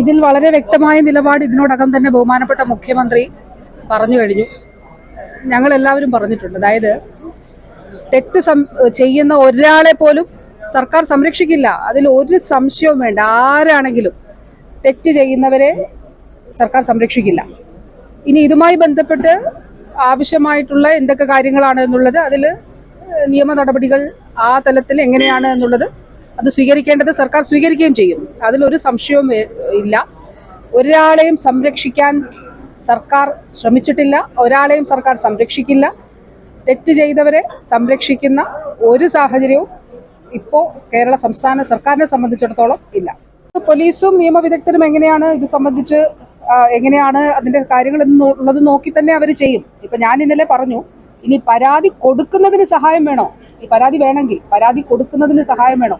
ഇതിൽ വളരെ വ്യക്തമായ നിലപാട് ഇതിനോടകം തന്നെ ബഹുമാനപ്പെട്ട മുഖ്യമന്ത്രി പറഞ്ഞു കഴിഞ്ഞു. ഞങ്ങൾ എല്ലാവരും പറഞ്ഞിട്ടുണ്ട്. അതായത് തെറ്റ് ചെയ്യുന്ന ഒരാളെ പോലും സർക്കാർ സംരക്ഷിക്കില്ല. അതിൽ ഒരു സംശയവും വേണ്ട. ആരാണെങ്കിലും തെറ്റ് ചെയ്യുന്നവരെ സർക്കാർ സംരക്ഷിക്കില്ല. ഇനി ഇതുമായി ബന്ധപ്പെട്ട് ആവശ്യമായിട്ടുള്ള എന്തൊക്കെ കാര്യങ്ങളാണ് എന്നുള്ളത് അതിൽ നിയമ നടപടികൾ ആ തലത്തിൽ എങ്ങനെയാണ് എന്നുള്ളത് അത് സ്വീകരിക്കേണ്ടത് സർക്കാർ സ്വീകരിക്കുകയും ചെയ്യും. അതിലൊരു സംശയവും ഇല്ല. ഒരാളെയും സംരക്ഷിക്കാൻ സർക്കാർ ശ്രമിച്ചിട്ടില്ല. ഒരാളെയും സർക്കാർ സംരക്ഷിക്കില്ല. തെറ്റ് ചെയ്തവരെ സംരക്ഷിക്കുന്ന ഒരു സാഹചര്യവും ഇപ്പോൾ കേരള സംസ്ഥാന സർക്കാരിനെ സംബന്ധിച്ചിടത്തോളം ഇല്ല. പോലീസും നിയമവിദഗ്ധരും എങ്ങനെയാണ് ഇത് സംബന്ധിച്ച് എങ്ങനെയാണ് അതിന്റെ കാര്യങ്ങൾ എന്നുള്ളത് നോക്കി തന്നെ അവർ ചെയ്യും. ഇപ്പം ഞാൻ ഇന്നലെ പറഞ്ഞു ഇനി പരാതി കൊടുക്കുന്നതിന് സഹായം വേണോ? ഈ പരാതി വേണമെങ്കിൽ പരാതി കൊടുക്കുന്നതിന് സഹായം വേണോ?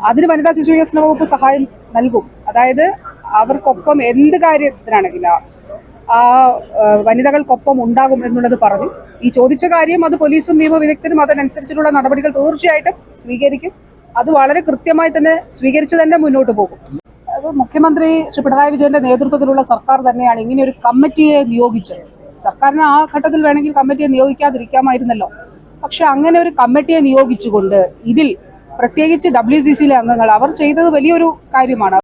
അതിന് വനിതാ ശിശു വികസന വകുപ്പ് സഹായം നൽകും. അതായത് അവർക്കൊപ്പം എന്ത് കാര്യത്തിനാണെങ്കിലും ആ- വനിതകൾക്കൊപ്പം ഉണ്ടാകും എന്നുള്ളത് പറഞ്ഞു. ഈ ചോദിച്ച കാര്യം അത് പോലീസും നിയമവിദഗ്ധരും അതിനനുസരിച്ചിട്ടുള്ള നടപടികൾ തീർച്ചയായിട്ടും സ്വീകരിക്കും. അത് വളരെ കൃത്യമായി തന്നെ സ്വീകരിച്ചു തന്നെ മുന്നോട്ട് പോകും. മുഖ്യമന്ത്രി ശ്രീ പിണറായി വിജയന്റെ നേതൃത്വത്തിലുള്ള സർക്കാർ തന്നെയാണ് ഇങ്ങനെ ഒരു കമ്മിറ്റിയെ നിയോഗിച്ചത്. സർക്കാരിന് ആ ഘട്ടത്തിൽ വേണമെങ്കിൽ കമ്മിറ്റിയെ നിയോഗിക്കാതിരിക്കാമായിരുന്നല്ലോ. പക്ഷെ അങ്ങനെ ഒരു കമ്മിറ്റിയെ നിയോഗിച്ചുകൊണ്ട് ഇതിൽ പ്രത്യേകിച്ച് ഡബ്ല്യു സി സിയിലെ അംഗങ്ങൾ അവർ ചെയ്തത് വലിയൊരു കാര്യമാണ്.